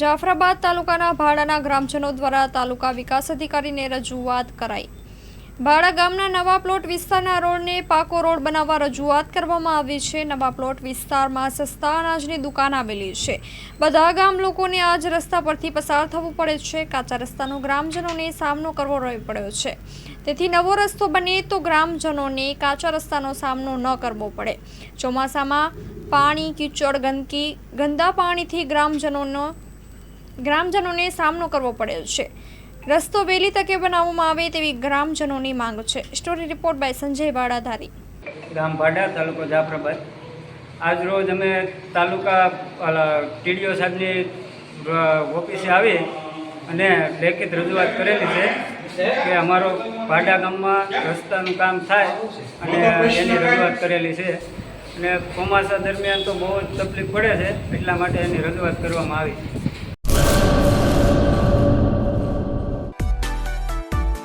જાફરાબાદ તાલુકાના ભાડાના ગ્રામજનો દ્વારા તાલુકા વિકાસ અધિકારીને રજૂઆત કરાઈ. ભાડા ગામના નવા પ્લોટ વિસ્તારના રોડને પાકો રોડ બનાવવા રજૂઆત કરવામાં આવી છે. નવા પ્લોટ વિસ્તારમાં સસ્તા અનાજની દુકાન આવેલી છે. બધા ગામ લોકોને આજ રસ્તા પરથી પસાર થવું પડે છે. કાચા રસ્તાનો ગ્રામજનોને સામનો કરવો રહ્યો પડ્યો છે. તેથી નવો રસ્તો બને તો ગ્રામજનોને કાચા રસ્તાનો સામનો ન કરવો પડે. ચોમાસામાં પાણી, કીચડ, ગંદકી, ગંદા પાણીથી ગ્રામજનોનો ગ્રામજનોને સામનો કરવો પડ્યો છે. રસ્તો વહેલી તકે બનાવવામાં આવે તેવી ગ્રામજનોની માંગ છે. Story report by Sanjay Vadadhari. ગામ ભાડા, તાલુકો જાફરાબાદ. આજ રોજ અમે તાલુકા ટીડીઓ સાહેબની ઓફિસે આવી અને લેખિત રજૂઆત કરેલી છે કે અમારો ભાડા ગામમાં રસ્તાનું કામ થાય અને એની રજૂઆત કરેલી છે. અને ચોમાસા દરમિયાન તો બહુ જ તકલીફ પડે છે, એટલા માટે એની રજૂઆત કરવામાં આવી.